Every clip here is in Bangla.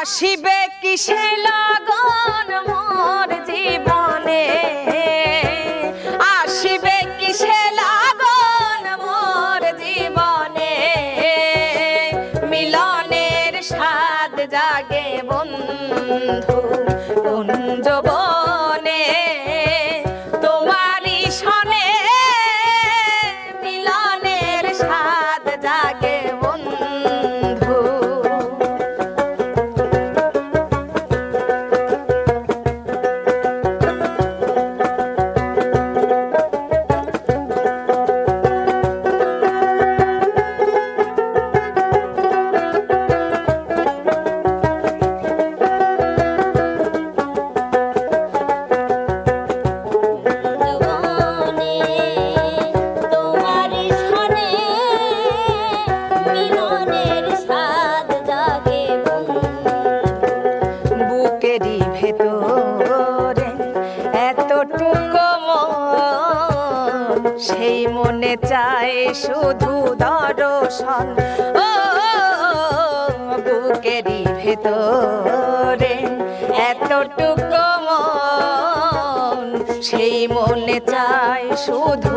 আসিবে কিসে লগন মোর জীবনে? আসিবে কিসে লাগন মোর জীবনে? মিলনের স্বাদ জাগে বন্ধু কোন কুঞ্জবনে সেই মনে চায় শুধু দর্শন। ও বুকেরই ভেতরে এতটুকু মন। সেই মনে চায় শুধু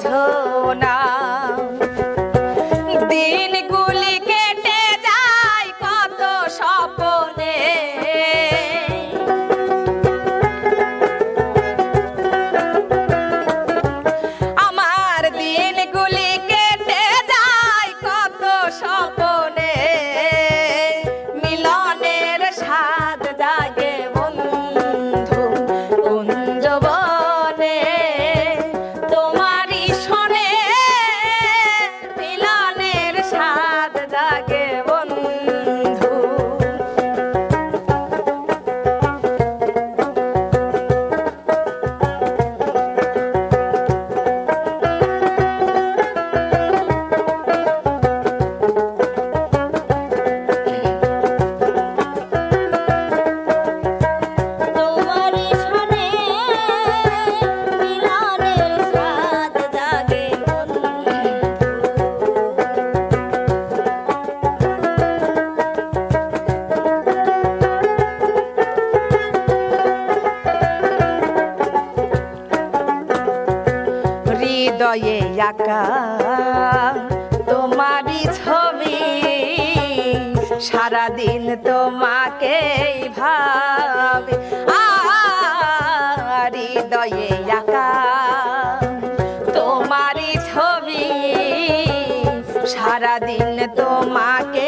হৃদয়ে আঁকা তোমারই ছবি সারাদিন তোমাকে ভাবে। আ, হৃদয়ে আঁকা তোমারই ছবি সারাদিন তোমাকে